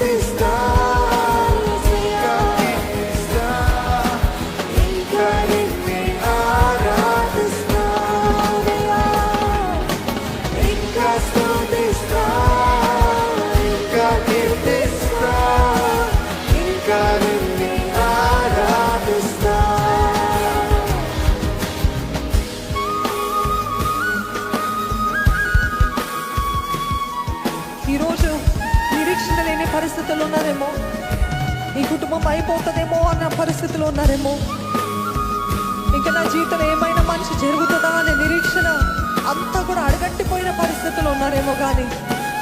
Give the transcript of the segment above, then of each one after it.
స్తుతిస్తా ఇంకా ఈ కుటుంబం అయిపోతుందేమో అన్న పరిస్థితిలో ఉన్నారేమో. ఇంకా నా జీవితం ఏమైనా మనిషి జరుగుతుందా అనే నిరీక్షణ అంతా కూడా అడగట్టిపోయిన పరిస్థితులు ఉన్నారేమో కానీ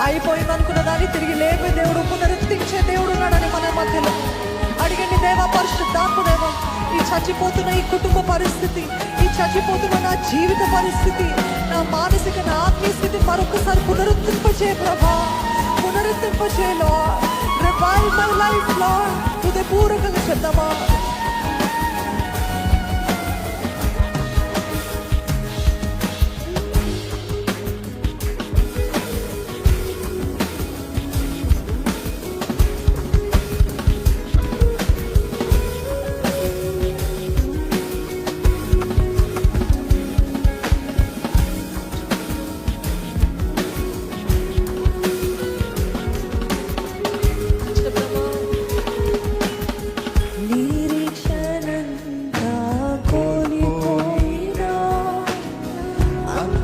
అయిపోయింది అనుకున్న దాన్ని తిరిగి లేపే దేవుడు పునరుద్ధరించే దేవుడు ఉన్నాడని మన మధ్యలో. అడిగండి దేవా పరిశుద్ధాత్మదేవా ఈ చచ్చిపోతున్న ఈ కుటుంబ పరిస్థితి ఈ చచ్చిపోతున్న నా జీవిత పరిస్థితి నా మానసిక నా ఆత్మీయ స్థితి మరొకసారి పునరుద్ధరింపచే ప్రభా. పునరుద్ధరింపచే revive my life, Lord, to the pura kalakatama.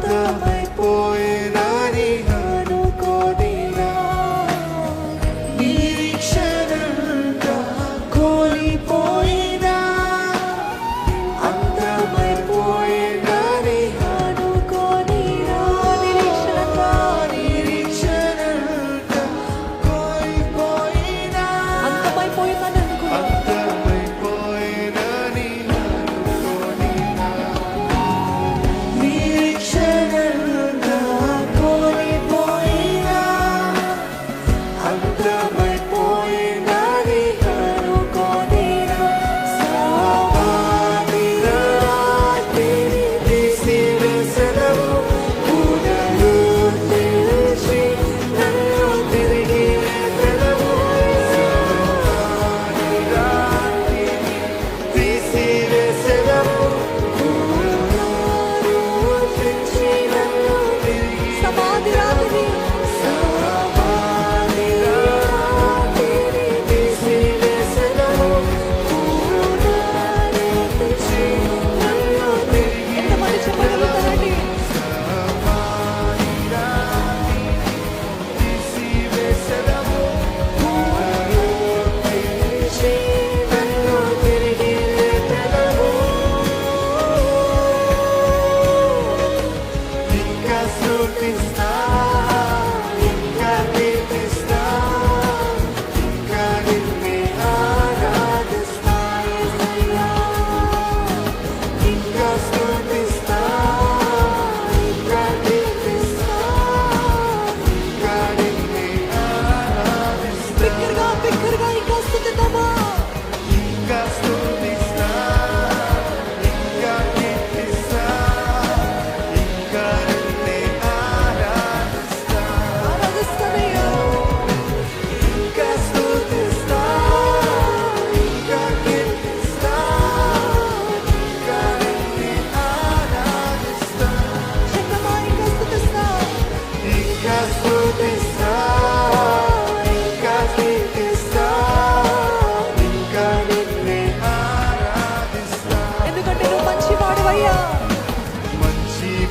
the You.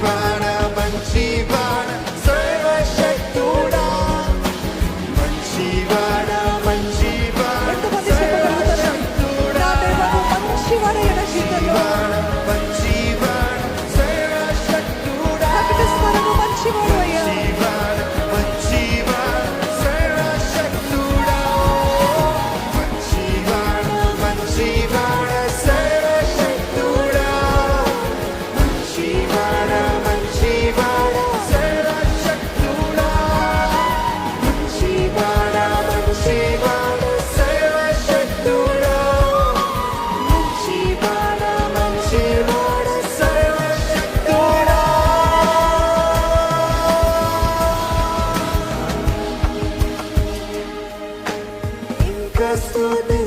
para vencer. stood there.